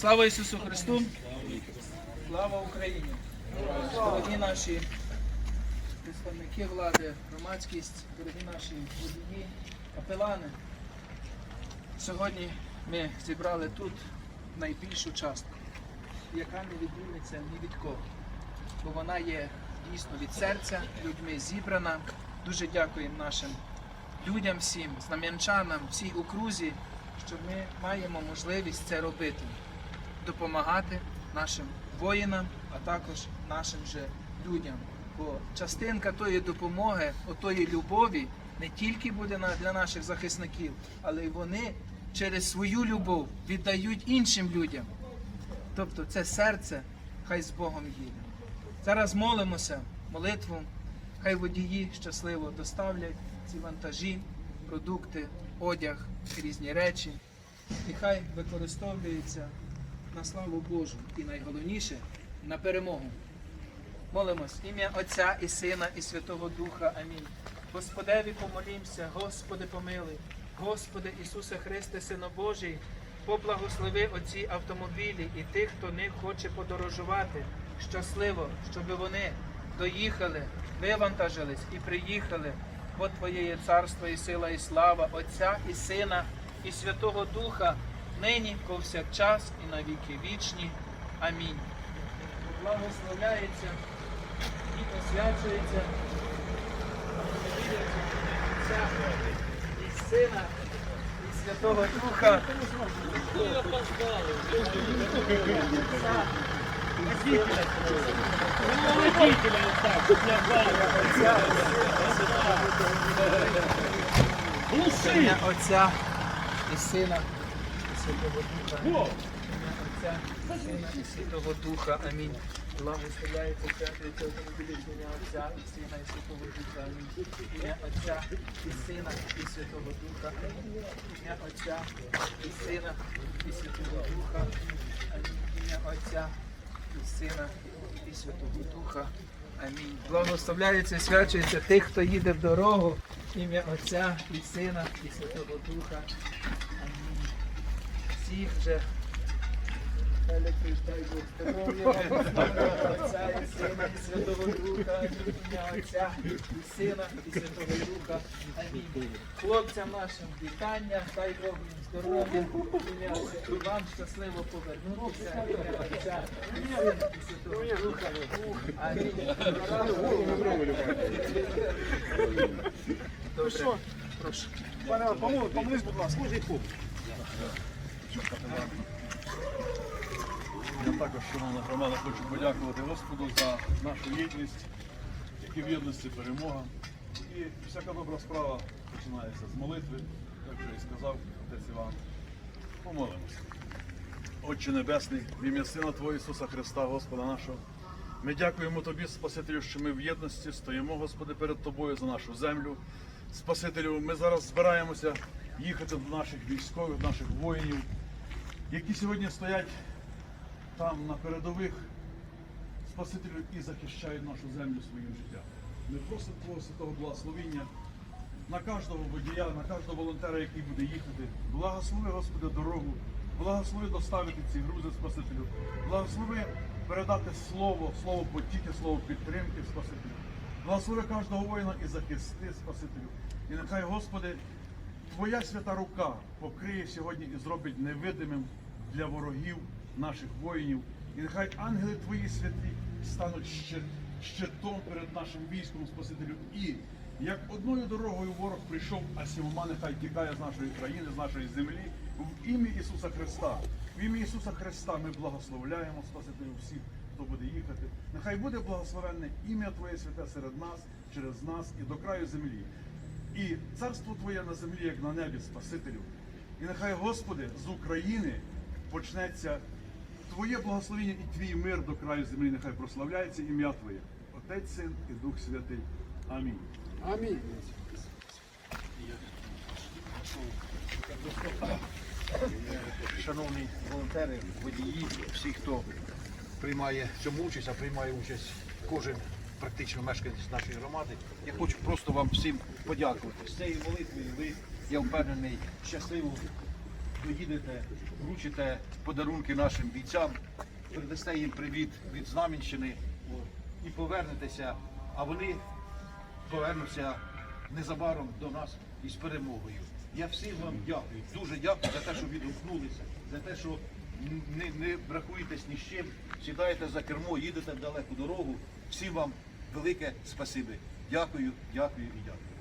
Слава Ісусу Христу! Слава Україні! Дорогі наші представники влади, громадськість, дорогі наші водії, капелани. Сьогодні ми зібрали тут найбільшу частку, яка не відміниться ні від кого. Бо вона є дійсно від серця, людьми зібрана. Дуже дякуємо нашим людям всім, знам'янчанам, всій окрузі, що ми маємо можливість це робити, допомагати нашим воїнам, а також нашим же людям. Бо частинка тої допомоги, отої любові не тільки буде для наших захисників, але й вони через свою любов віддають іншим людям. Тобто це серце хай з Богом їде. Зараз молимося, молитву, хай водії щасливо доставлять ці вантажі, продукти, одяг, різні речі. І хай використовуються на славу Божу і найголовніше на перемогу. Молимось ім'я Отця і Сина, і Святого Духа. Амінь. Господеві помолімся, Господи помилуй, Господи Ісусе Христе, Сино Божий, поблагослови оці автомобілі і тих, хто них хоче подорожувати щасливо, щоб вони доїхали, вивантажились і приїхали. Бо Твоє є царство і сила, і слава Отця і Сина, і Святого Духа, нині повсякчас і на віки вічні. Амінь. Благословляється і освячується Отця і Сина, і Святого Духа. Отця і Сина, Святого Духа. Сина, і Святого Духа. Амінь. Благословляється автомобілі в ім'я Отця і Сина, і Святого Духа. Амінь. Ім'я Отця і Сина, і Святого Духа. Амінь. Ім'я Отця і Сина, і Святого Духа. Амінь. Ім'я Отця і Сина, і Святого Духа. Амінь. Благословляється, свячується тих, хто їде в дорогу. Ім'я Отця і Сина, і Святого Духа. Амінь. Всіх же. Дай Бог здоров'я вам, Отця і Сина, і Святого Духа. Ім'я Отця і Сина, і Святого Духа. Хлопцям нашим вітання, дай Бог їм здоров'я. І вам щасливо повернутися. Ім'я Отця. Амінь. Добре. Прошу. Пане, помолись, будь ласка. Я також, шановна громада, хочу подякувати Господу за нашу єдність, які в єдності перемога. І всяка добра справа починається з молитви, як вже і сказав отець Іван. Помолимося. Отче Небесний, в ім'я Сина Твого Ісуса Христа, Господа нашого. Ми дякуємо Тобі, Спасителю, що ми в єдності стоїмо, Господи, перед Тобою за нашу землю. Спасителю, ми зараз збираємося їхати до наших військових, наших воїнів, які сьогодні стоять там на передових Спасителю і захищають нашу землю своїм життям. Ми просимо Твого святого благословіння на кожного водія, на кожного волонтера, який буде їхати. Благослови, Господи, дорогу, благослови доставити ці грузи Спасителю, благослови передати слово, слово потіки, слово підтримки Спасителю. Благослови кожного воїна і захисти Спасителю. І нехай, Господи, Твоя свята рука покриє сьогодні і зробить невидимим для ворогів наших воїнів. І нехай ангели Твої святі стануть ще- щитом перед нашим військом Спасителю. І як одною дорогою ворог прийшов, а сімома нехай тікає з нашої країни, з нашої землі, в ім'я Ісуса Христа. В ім'я Ісуса Христа ми благословляємо Спасителю всіх, хто буде їхати. Нехай буде благословенне ім'я Твоє святе серед нас, через нас і до краю землі. І царство Твоє на землі, як на небі, Спасителю. І нехай, Господи, з України почнеться Твоє благословення і Твій мир до краю землі. Нехай прославляється ім'я Твоє. Отець, Син і Дух Святий. Амінь. Амінь. Шановні волонтери, водії, всі, хто приймає в цьому участь, а приймає участь кожен практично мешканець нашої громади. Я хочу просто вам всім подякувати. З цією молитвою ви, я впевнений, щасливо доїдете, вручите подарунки нашим бійцям, передасте їм привіт від Знам'янщини і повернетеся, а вони повернуться незабаром до нас із перемогою. Я всім вам дякую, дуже дякую за те, що відгукнулися, за те, що не, не бракуєтесь ні з чим, сідаєте за кермо, їдете в далеку дорогу. Всім вам велике спасибі. Дякую, дякую і дякую.